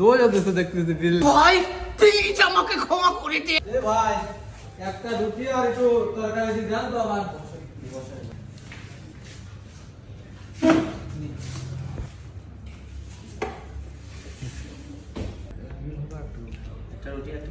দই আছে দেখতেছি বিল ভাই প্লিজ আমাকে ক্ষমা করে দে এ ভাই একটা রুটি আর একটু তরকারি দিয়ে দেন তো আমার একটা রুটি একটা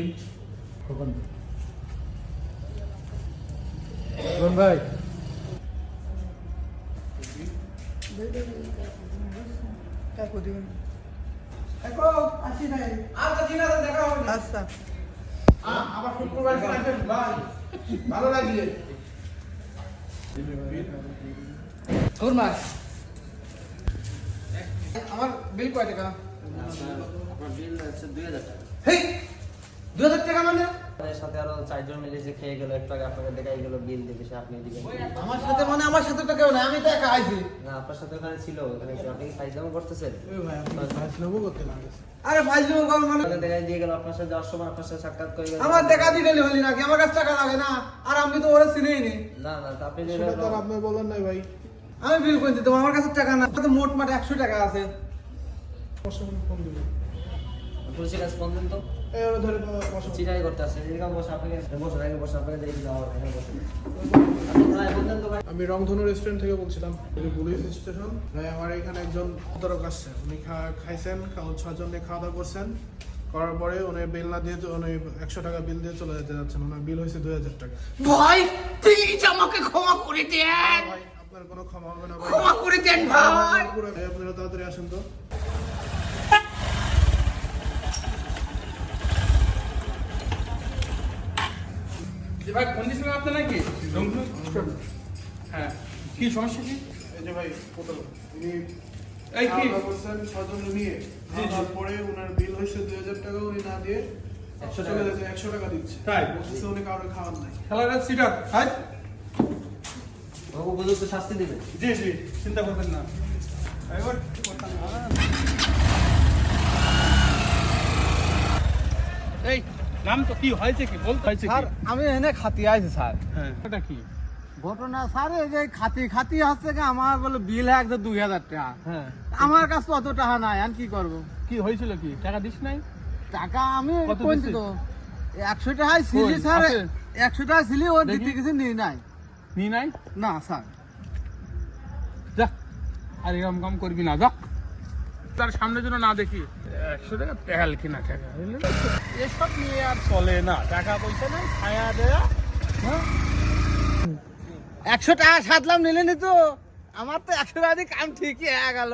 ভাই। বিল কখন কোন ভাই আচ্ছা ঠিক আছে দেখা হবে আচ্ছা। আবার শুক্রবার দিন ভাই ভালো লাগলে। আমার বিল কয় টাকা? বিল হচ্ছে দুই হাজার টাকা। মানে? আমাদের সাথে আরও চারজন মিলে যে খেয়ে গেল একটু আগে আপনাকে দেখাই গেল বিল দিবে সে আপনি দিবেন আমার সাথে মানে আমার সাথে তো কেউ না আমি তো একা আইছি। না আপনার সাথে ওখানে ছিল ওখানে আপনি কি ফাইজলামো করতেছেন? আরে ভাই তুমি কল মানে ওখানে দিয়ে গেল আপনার সাথে যাওয়ার সময় আপনার সাথে সাক্ষাৎ করে গেল। আমার দেখা দিলে হলি নাকি? আমার কাছে টাকা লাগে না। আর আমি তো ওরা চিনেই নি না আপনি যে আপনি বলেন নাই ভাই। আমি বিল করে দিতাম আমার কাছে টাকা না। তো মোট মাঠ একশো টাকা আছে। ফোন দিবেন। পুলিশের কাছে ফোন দেন তো। করতে আসছে। এরকম বসে আপনাকে বসে বসে আপনাকে দেখি যাওয়া এখানে বসে। আমি রংধনু রেস্টুরেন্ট থেকে বলছিলাম। Police station. ভাই আমার এখানে একজন তদারক আসছে। উনি খা- খাইছেন খাওয়া ছজন নিয়ে খাওয়া দাওয়া করছেন। করার পরে উনি বিল না দিয়ে উনি একশো টাকা বিল দিয়ে চলে যেতে যাচ্ছেন। ওনার বিল হয়েছে দুই হাজার টাকা। ভাই প্লিজ আমাকে ক্ষমা করে দেন। আপনার কোনো ক্ষমা হবে না ভাই। ক্ষমা করে দেন ভাই, আপনারা তাড়াতাড়ি আসেন তো। যে ভাই ফোন দিয়েছিলেন আপনি নাকি? হ্যাঁ। কি সমস্যা কি? এই যে ভাই এই কি? ছজন নিয়ে খাওয়ার পরে ওনার বিল হয়েছে দুই হাজার টাকা উনি না দিয়ে একশো টাকা। দিচ্ছে একশো টাকা দিচ্ছে। তাই? বলতেছে উনি কারোর খাওয়ার নাই। খেলার সিটার হাই। উপযুক্ত শাস্তি দেবে। জি জি চিন্তা করবেন না। এবার কি করতাম না। এই নাম তো কি হয়েছে কি? বলতে। হয়েছে স্যার আমি এনে খাতি আইছি স্যার। হ্যাঁ। এটা কি? ঘটনা স্যার এই যে খাতি খাতি হচ্ছে কি আমার বলে বিল একদম দুই হাজার টাকা। হ্যাঁ। আমার কাছে অত টাকা নাই আর কি করব? কি হয়েছিল কি? টাকা দিস নাই? টাকা আমি কত কোনটি তো একশো টাকায় ছিলি কই, স্যার একশো টাকা ছিলি ও। দিতে কিছু নিই নাই। নি নাই? না স্যার। যা। আর এরকম কাম করবি না যা। তার সামনে যেন না দেখি। একশো টাকা তেল কিনা টাকা এসব নিয়ে আর চলে না। টাকা পয়সা নাই ছায়া দেয়া হ্যাঁ? একশো টাকা সাতলাম নিলেনি তো? আমার তো একশো টাকা দিয়ে কাম ঠিকই হয়ে গেল।